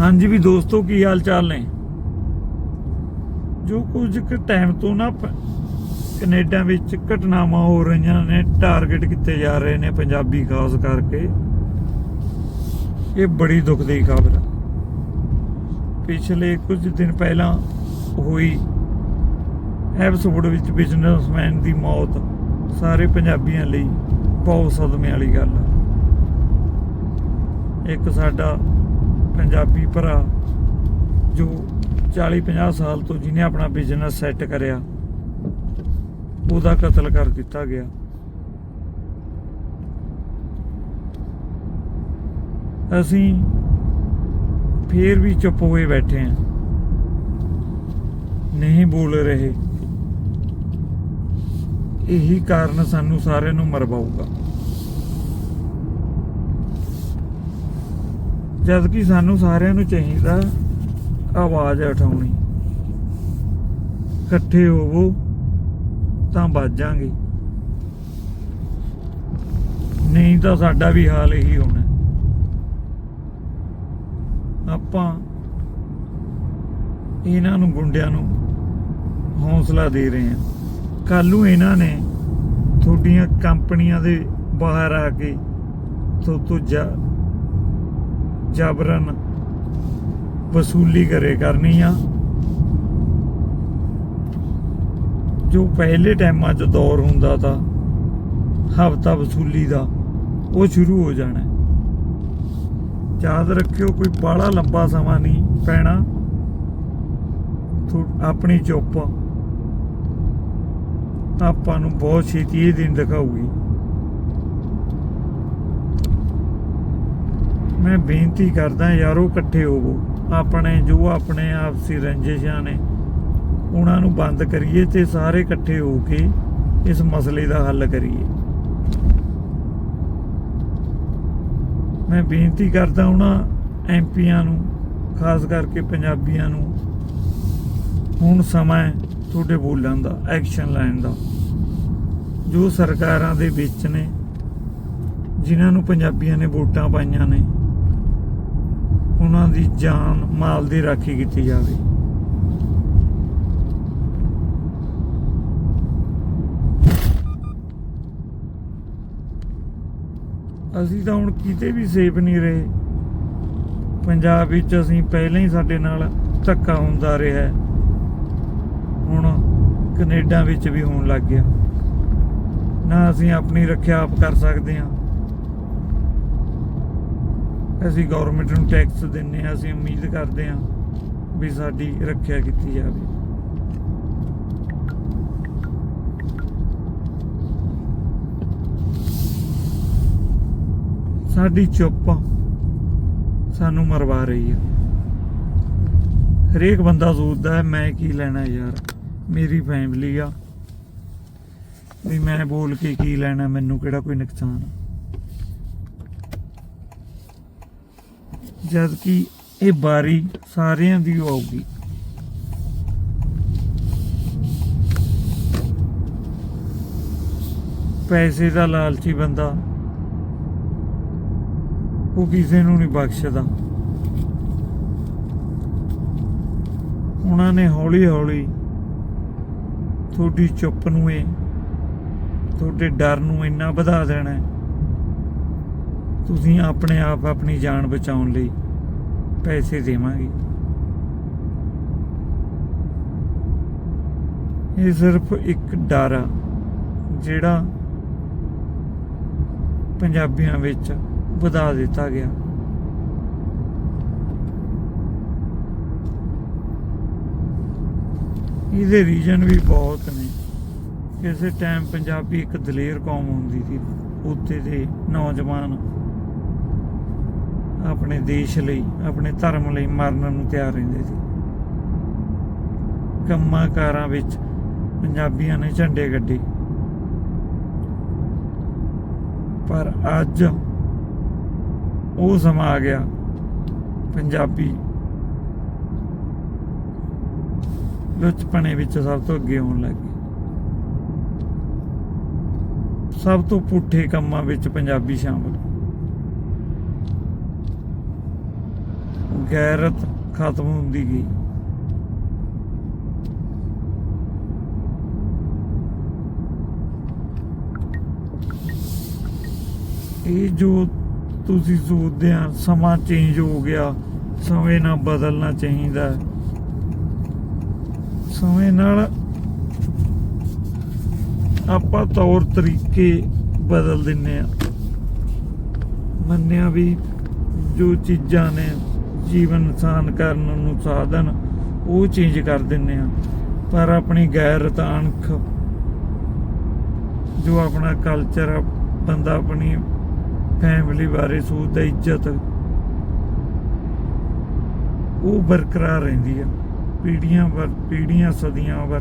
ਹਾਂਜੀ ਵੀ ਦੋਸਤੋ ਕੀ ਹਾਲ ਚਾਲ ਨੇ? ਜੋ ਕੁਝ ਕੁ ਟਾਈਮ ਤੋਂ ਨਾ ਪ- ਕੈਨੇਡਾ ਵਿੱਚ ਘਟਨਾਵਾਂ ਹੋ ਰਹੀਆਂ ਨੇ ਟਾਰਗੇਟ ਕੀਤੇ ਜਾ ਰਹੇ ਨੇ ਪੰਜਾਬੀ ਖਾਸ ਕਰਕੇ, ਇਹ ਬੜੀ ਦੁੱਖ ਦੀ ਖਬਰ ਹੈ ਪਿਛਲੇ ਕੁਝ ਦਿਨ ਪਹਿਲਾਂ ਹੋਈ ਐਪੀਸੋਡ ਵਿੱਚ ਬਿਜ਼ਨਸਮੈਨ ਦੀ ਮੌਤ, ਸਾਰੇ ਪੰਜਾਬੀਆਂ ਲਈ ਬਹੁਤ ਸਦਮੇ ਵਾਲੀ ਗੱਲ ਹੈ ਇੱਕ ਸਾਡਾ ਪੰਜਾਬੀ ਭਰਾ ਜੋ 40-50 ਸਾਲ ਤੋਂ ਜਿਹਨੇ ਆਪਣਾ ਬਿਜ਼ਨਸ ਸੈੱਟ ਕਰਿਆ, ਉਹਦਾ ਕਤਲ ਕਰ ਦਿੱਤਾ ਗਿਆ। ਅਸੀਂ ਫੇਰ ਵੀ ਚੁੱਪ ਹੋਏ ਬੈਠੇ ਹਾਂ। ਨਹੀਂ ਬੋਲ ਰਹੇ। ਇਹੀ ਕਾਰਨ ਸਾਨੂੰ ਸਾਰਿਆਂ ਨੂੰ ਮਰਵਾਊਗਾ। ਜਦ ਕਿ ਸਾਨੂੰ ਸਾਰਿਆਂ ਨੂੰ ਚਾਹੀਦਾ ਆਵਾਜ਼ ਉਠਾਉਣੀ। ਇਕੱਠੇ ਹੋਵੋ, ਤਾਂ ਬਾਜਾਂਗੇ ਨਹੀਂ ਤਾਂ ਸਾਡਾ ਵੀ ਹਾਲ ਇਹੀ ਹੋਣਾ। ਆਪਾਂ ਇਹਨਾਂ ਨੂੰ, ਗੁੰਡਿਆਂ ਨੂੰ ਹੌਸਲਾ ਦੇ ਰਹੇ ਹਾਂ। ਕੱਲ ਨੂੰ ਇਹਨਾਂ ਨੇ ਤੁਹਾਡੀਆਂ ਕੰਪਨੀਆਂ ਦੇ ਬਾਹਰ ਆ ਕੇ ਤੋਂ ਜਾ ਜਬਰਨ ਵਸੂਲੀ ਕਰੇ ਕਰਨੀ ਆ। ਜੋ ਪਹਿਲੇ ਟਾਈਮਾਂ 'ਚ ਦੌਰ ਹੁੰਦਾ ਤਾਂ, ਹਫਤਾ ਵਸੂਲੀ ਦਾ, ਉਹ ਸ਼ੁਰੂ ਹੋ ਜਾਣਾ। ਯਾਦ ਰੱਖਿਓ ਕੋਈ ਬਾਹਲਾ ਲੰਬਾ ਸਮਾਂ ਨਹੀਂ ਪੈਣਾ। ਥੋ- ਆਪਣੀ ਚੁੱਪ। ਆਪਾਂ ਨੂੰ ਬਹੁਤ ਛੇਤੀ ਇਹ ਦਿਨ ਦਿਖਾਊਗੀ। ਮੈਂ ਬੇਨਤੀ ਕਰਦਾ ਯਾਰੋ ਇਕੱਠੇ ਹੋਵੋ। ਆਪਣੇ ਜੋ ਆਪਣੇ ਆਪਸੀ ਰੰਜਿਸ਼ਾਂ ਨੇ, ਉਹਨਾਂ ਨੂੰ ਬੰਦ ਕਰੀਏ ਤੇ ਸਾਰੇ ਇਕੱਠੇ ਹੋ ਕੇ ਇਸ ਮਸਲੇ ਦਾ ਹੱਲ ਕਰੀਏ। ਮੈਂ ਬੇਨਤੀ ਕਰਦਾ ਉਹਨਾਂ ਐਮਪੀਆਂ ਨੂੰ, ਖਾਸ ਕਰਕੇ ਪੰਜਾਬੀਆਂ ਨੂੰ, ਹੁਣ ਸਮਾਂ ਹੈ ਤੁਹਾਡੇ ਬੋਲਣ ਦਾ, ਐਕਸ਼ਨ ਲੈਣ ਦਾ। ਜੋ ਸਰਕਾਰਾਂ ਦੇ ਵਿੱਚ ਨੇ, ਜਿਨ੍ਹਾਂ ਨੂੰ ਪੰਜਾਬੀਆਂ ਨੇ ਵੋਟਾਂ ਪਾਈਆਂ ਨੇ ਉਹਨਾਂ ਦੀ ਜਾਨ ਮਾਲ ਦੀ ਰਾਖੀ ਕੀਤੀ ਜਾਵੇ। ਅਸੀਂ ਤਾਂ ਹੁਣ ਕਿਤੇ ਵੀ ਸੇਫ ਨਹੀਂ ਰਹੇ। ਪੰਜਾਬ ਵਿੱਚ ਅਸੀਂ ਪਹਿਲਾਂ ਹੀ ਸਾਡੇ ਨਾਲ ਧੱਕਾ ਹੁੰਦਾ ਰਿਹਾ ਹੁਣ ਕੈਨੇਡਾ ਵਿੱਚ ਵੀ ਹੋਣ ਲੱਗ ਗਿਆ। ਨਾ ਅਸੀਂ ਆਪਣੀ ਰੱਖਿਆ ਆਪ ਕਰ ਸਕਦੇ ਹਾਂ। ਅਸੀਂ ਗਵਰਨਮੈਂਟ ਨੂੰ ਟੈਕਸ ਦਿੰਨੇ ਹਾਂ, ਅਸੀਂ ਉਮੀਦ ਕਰਦੇ ਹਾਂ ਵੀ ਸਾਡੀ ਰੱਖਿਆ ਕੀਤੀ ਜਾਵੇ। ਸਾਡੀ ਚੁੱਪ ਸਾਨੂੰ ਮਰਵਾ ਰਹੀ ਹੈ। ਹਰੇਕ ਬੰਦਾ ਸੋਚਦਾ ਹੈ, ਮੈਂ ਕੀ ਲੈਣਾ ਯਾਰ? ਮੇਰੀ ਫੈਮਿਲੀ ਆ। ਵੀ ਮੈਂ ਬੋਲ ਕੇ ਕੀ ਲੈਣਾ, ਮੈਨੂੰ ਕਿਹੜਾ ਕੋਈ ਨੁਕਸਾਨ? ਆ। ਜਦ ਕਿ ਇਹ ਬਾਰੀ ਸਾਰਿਆਂ ਦੀ ਓ ਆਊਗੀ ਪੈਸੇ ਦਾ ਲਾਲਚੀ ਬੰਦਾ। ਉਹ ਕਿਸੇ ਨੂੰ ਨਹੀਂ ਬਖਸ਼ਦਾ। ਉਹਨਾਂ ਨੇ ਹੌਲੀ ਹੌਲੀ ਤੁਹਾਡੀ ਚੁੱਪ ਨੂੰ ਇਹ, ਤੁਹਾਡੇ ਡਰ ਨੂੰ ਇੰਨਾ ਵਧਾ ਦੇਣਾ ਤੁਸੀਂ ਆਪਣੇ ਆਪ ਆਪਣੀ ਜਾਨ ਬਚਾਉਣ ਲਈ ਪੈਸੇ ਦੇਵਾਂਗੇ। ਇਹ ਸਿਰਫ ਇੱਕ ਡਰ ਆ, ਜਿਹੜਾ ਪੰਜਾਬੀਆਂ ਵਿੱਚ ਵਧਾ ਦਿੱਤਾ ਗਿਆ। ਇਹਦੇ ਰੀਜਨ ਵੀ ਬਹੁਤ ਨੇ। ਕਿਸੇ ਟਾਈਮ ਪੰਜਾਬੀ ਇੱਕ ਦਲੇਰ ਕੌਮ ਹੁੰਦੀ ਸੀ, ਉੱਥੇ ਦੇ ਨੌਜਵਾਨ ਆਪਣੇ ਦੇਸ਼ ਲਈ, ਆਪਣੇ ਧਰਮ ਲਈ ਮਰਨ ਨੂੰ ਤਿਆਰ ਰਹਿੰਦੇ ਸੀ। ਕੰਮਾਂ ਕਾਰਾਂ ਵਿੱਚ ਪੰਜਾਬੀਆਂ ਨੇ ਝੰਡੇ ਗੱਡੇ। ਪਰ ਅੱਜ ਉਹ ਸਮਾਂ ਆ ਗਿਆ, ਪੰਜਾਬੀ ਲੁੱਚਪਣੇ ਵਿੱਚ ਸਭ ਤੋਂ ਅੱਗੇ ਹੋਣ ਲੱਗੇ ਸਭ ਤੋਂ ਪੁੱਠੇ ਕੰਮਾਂ ਵਿੱਚ ਪੰਜਾਬੀ ਸ਼ਾਮਲ। ਗੈਰਤ ਖਤਮ ਹੁੰਦੀ ਗਈ। ਇਹ ਜੋ ਤੁਸੀਂ ਸੋਚਦੇ ਆ, ਸਮਾਂ ਚੇਂਜ ਹੋ ਗਿਆ। ਸਮੇਂ ਨਾਲ ਬਦਲਣਾ ਚਾਹੀਦਾ ਸਮੇਂ ਨਾਲ ਆਪਾਂ ਤੌਰ ਤਰੀਕੇ ਬਦਲ ਦਿੰਨੇ ਆ। ਮੰਨਿਆ ਵੀ ਜੋ ਚੀਜ਼ਾਂ ਨੇ ਜੀਵਨ ਸਾਨ ਕਰਨ ਨੂੰ ਸਾਧਨ, ਉਹ ਚੇਂਜ ਕਰ ਦਿੰਨੇ ਆ ਪਰ ਆਪਣੀ ਗੈਰ ਅਣਖ ਜੋ ਆਪਣਾ ਕਲਚਰ ਬੰਦਾ ਆਪਣੀ ਫੈਮਿਲੀ ਬਾਰੇ ਸੋਚਦਾ, ਇੱਜ਼ਤ, ਉਹ ਬਰਕਰਾਰ ਰਹਿੰਦੀ ਆ। ਪੀੜੀਆਂ ਵਰ ਪੀੜੀਆਂ ਸਦੀਆਂ ਵਰ